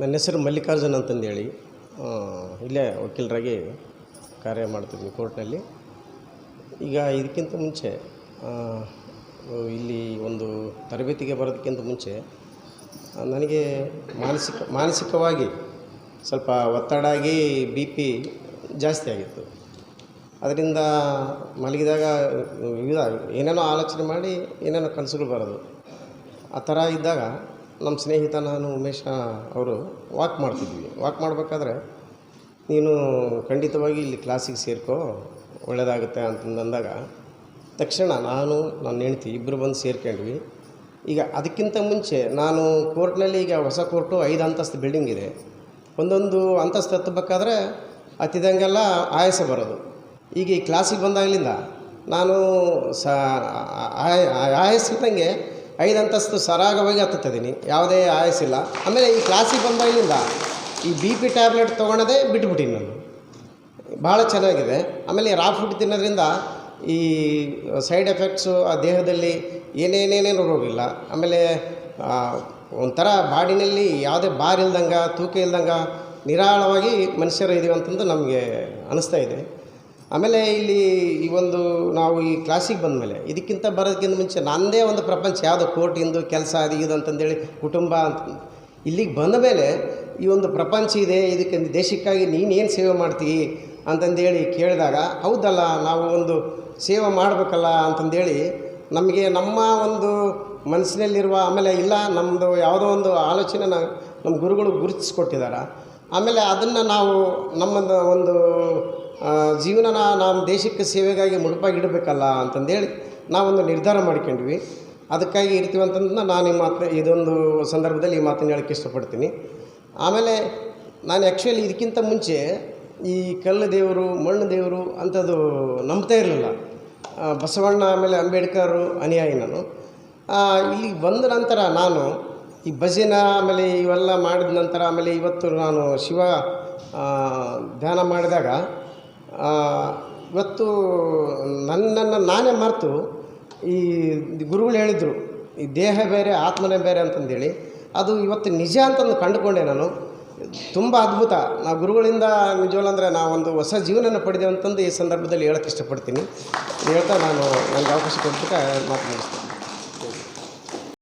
ನನ್ನ ಹೆಸರು ಮಲ್ಲಿಕಾರ್ಜುನ್ ಅಂತಂದೇಳಿ. ಇಲ್ಲೇ ವಕೀಲರಾಗಿ ಕಾರ್ಯ ಮಾಡ್ತಿದ್ವಿ ಕೋರ್ಟ್ನಲ್ಲಿ. ಈಗ ಇದಕ್ಕಿಂತ ಮುಂಚೆ ಇಲ್ಲಿ ಒಂದು ತರಬೇತಿಗೆ ಬರೋದಕ್ಕಿಂತ ಮುಂಚೆ ನನಗೆ ಮಾನಸಿಕ, ಮಾನಸಿಕವಾಗಿ ಸ್ವಲ್ಪ ಒತ್ತಡ ಆಗಿ ಬಿ ಪಿ ಜಾಸ್ತಿ ಆಗಿತ್ತು. ಅದರಿಂದ ಮಲಗಿದಾಗ ವಿವಿಧ ಏನೇನೋ ಆಲೋಚನೆ ಮಾಡಿ ಏನೇನೋ ಕನಸುಗಳು ಬರೋದು. ಆ ಥರ ಇದ್ದಾಗ ನಮ್ಮ ಸ್ನೇಹಿತ ನಾನು ಉಮೇಶ ಅವರು ವಾಕ್ ಮಾಡ್ತಿದ್ವಿ. ವಾಕ್ ಮಾಡಬೇಕಾದ್ರೆ ನೀನು ಖಂಡಿತವಾಗಿ ಇಲ್ಲಿ ಕ್ಲಾಸಿಗೆ ಸೇರ್ಕೋ ಒಳ್ಳೆಯದಾಗುತ್ತೆ ಅಂತಂದಾಗ ತಕ್ಷಣ ನಾನು, ನನ್ನ ಹೆಂಡ್ತಿ ಇಬ್ಬರು ಬಂದು ಸೇರ್ಕೊಂಡ್ವಿ. ಈಗ ಅದಕ್ಕಿಂತ ಮುಂಚೆ ನಾನು ಕೋರ್ಟ್ನಲ್ಲಿ ಈಗ ಹೊಸ ಕೋರ್ಟು ಐದು ಅಂತಸ್ತು ಬಿಲ್ಡಿಂಗ್ ಇದೆ. ಒಂದೊಂದು ಅಂತಸ್ತು ಹತ್ತಬೇಕಾದ್ರೆ ಹತ್ತಿದಂಗೆಲ್ಲ ಆಯಾಸ ಬರೋದು. ಈಗ ಈ ಕ್ಲಾಸಿಗೆ ಬಂದಾಗಲಿಂದ ನಾನು ಸ ಆಯಾಸ ಆಯಾಸಿಲ್ದಂಗೆ ಐದು ಅಂತಸ್ತು ಸರಾಗವಾಗಿ ಹತ್ತುತ್ತದೀನಿ ಯಾವುದೇ ಆಯಾಸಿಲ್ಲ ಆಮೇಲೆ ಈ ಕ್ಲಾಸಿಗೆ ಬಂದಾಗಲಿಂದ ಈ ಬಿ ಪಿ ಟ್ಯಾಬ್ಲೆಟ್ ತೊಗೊಳೋದೇ ಬಿಟ್ಬಿಟ್ಟಿನಿ ನಾನು. ಭಾಳ ಚೆನ್ನಾಗಿದೆ. ಆಮೇಲೆ ರಾ ಫುಡ್ ತಿನ್ನೋದ್ರಿಂದ ಈ ಸೈಡ್ ಎಫೆಕ್ಟ್ಸು ಆ ದೇಹದಲ್ಲಿ ಏನೇನೇನೇನು ಇಲ್ಲ ಆಮೇಲೆ ಒಂಥರ ಬಾಡಿನಲ್ಲಿ ಯಾವುದೇ ಬಾರ್ ಇಲ್ದಂಗೆ, ತೂಕ ಇಲ್ದಂಗೆ ನಿರಾಳವಾಗಿ ಮನುಷ್ಯರು ಇದೀವಿ ಅಂತಂದು ನಮಗೆ ಅನಿಸ್ತಾ ಇದೆ. ಆಮೇಲೆ ಇಲ್ಲಿ ಈ ಒಂದು ನಾವು ಈ ಕ್ಲಾಸಿಗೆ ಬಂದಮೇಲೆ, ಇದಕ್ಕಿಂತ ಬರೋದಕ್ಕಿಂತ ಮುಂಚೆ ನಂದೇ ಒಂದು ಪ್ರಪಂಚ, ಯಾವುದೋ ಕೋರ್ಟಿಂದು ಕೆಲಸ ಅದು ಇದು ಅಂತಂದೇಳಿ ಕುಟುಂಬ ಅಂತ. ಇಲ್ಲಿಗೆ ಬಂದ ಮೇಲೆ ಈ ಒಂದು ಪ್ರಪಂಚ ಇದೆ, ಇದಕ್ಕೆ ದೇಶಕ್ಕಾಗಿ ನೀನೇನು ಸೇವೆ ಮಾಡ್ತೀವಿ ಅಂತಂದೇಳಿ ಕೇಳಿದಾಗ, ಹೌದಲ್ಲ, ನಾವು ಒಂದು ಸೇವೆ ಮಾಡಬೇಕಲ್ಲ ಅಂತಂದೇಳಿ ನಮಗೆ ನಮ್ಮ ಒಂದು ಮನಸ್ಸಿನಲ್ಲಿರುವ, ಆಮೇಲೆ ಇಲ್ಲ ನಮ್ಮದು ಯಾವುದೋ ಒಂದು ಆಲೋಚನೆ ನಮ್ಮ ಗುರುಗಳು ಗುರುತಿಸ್ಕೊಟ್ಟಿದ್ದಾರೆ ಆಮೇಲೆ ಅದನ್ನು ನಾವು ನಮ್ಮದು ಒಂದು ಜೀವನನ ನಮ್ಮ ದೇಶಕ್ಕೆ ಸೇವೆಗಾಗಿ ಮುಡುಪಾಗಿಡಬೇಕಲ್ಲ ಅಂತಂದೇಳಿ ನಾವೊಂದು ನಿರ್ಧಾರ ಮಾಡ್ಕೊಂಡ್ವಿ. ಅದಕ್ಕಾಗಿ ಇರ್ತೀವಿ ಅಂತಂದು ನಾನು ಈ ಮಾತು ಇದೊಂದು ಸಂದರ್ಭದಲ್ಲಿ ಈ ಮಾತನ್ನು ಹೇಳೋಕ್ಕೆ ಇಷ್ಟಪಡ್ತೀನಿ. ಆಮೇಲೆ ನಾನು ಆ್ಯಕ್ಚುಲಿ ಇದಕ್ಕಿಂತ ಮುಂಚೆ ಈ ಕಲ್ಲು ದೇವರು ಮಣ್ಣು ದೇವರು ಅಂಥದ್ದು ನಂಬ್ತಾ ಇರಲಿಲ್ಲ. ಬಸವಣ್ಣ ಆಮೇಲೆ ಅಂಬೇಡ್ಕರು ಅನುಯಾಯಿ ನಾನು. ಆ, ಇಲ್ಲಿಗೆ ಬಂದ ನಂತರ ನಾನು ಈ ಭಜನ ಆಮೇಲೆ ಇವೆಲ್ಲ ಮಾಡಿದ ನಂತರ ಆಮೇಲೆ ಇವತ್ತು ನಾನು ಶಿವ ಧ್ಯಾನ ಮಾಡಿದಾಗ ಇವತ್ತು ನನ್ನನ್ನು ನಾನೇ ಮರೆತು ಈ ಗುರುಗಳು ಹೇಳಿದರು, ಈ ದೇಹ ಬೇರೆ, ಆತ್ಮನೇ ಬೇರೆ ಅಂತಂದೇಳಿ. ಅದು ಇವತ್ತು ನಿಜ ಅಂತಂದು ಕಂಡುಕೊಂಡೆ ನಾನು. ತುಂಬ ಅದ್ಭುತ. ನಾ ಗುರುಗಳಿಂದ ನಿಜವಲ್ಲ ಅಂದರೆ ನಾವೊಂದು ಹೊಸ ಜೀವನನ ಪಡೆದೇವಂತಂದು ಈ ಸಂದರ್ಭದಲ್ಲಿ ಹೇಳೋಕ್ಕೆ ಇಷ್ಟಪಡ್ತೀನಿ. ಹೇಳ್ತಾ ನಾನು ನನಗೆ ಅವಕಾಶ ಕೊಡ್ಬೇಕಾ ಮಾತು ಮುಗಿಸ್ತೀನಿ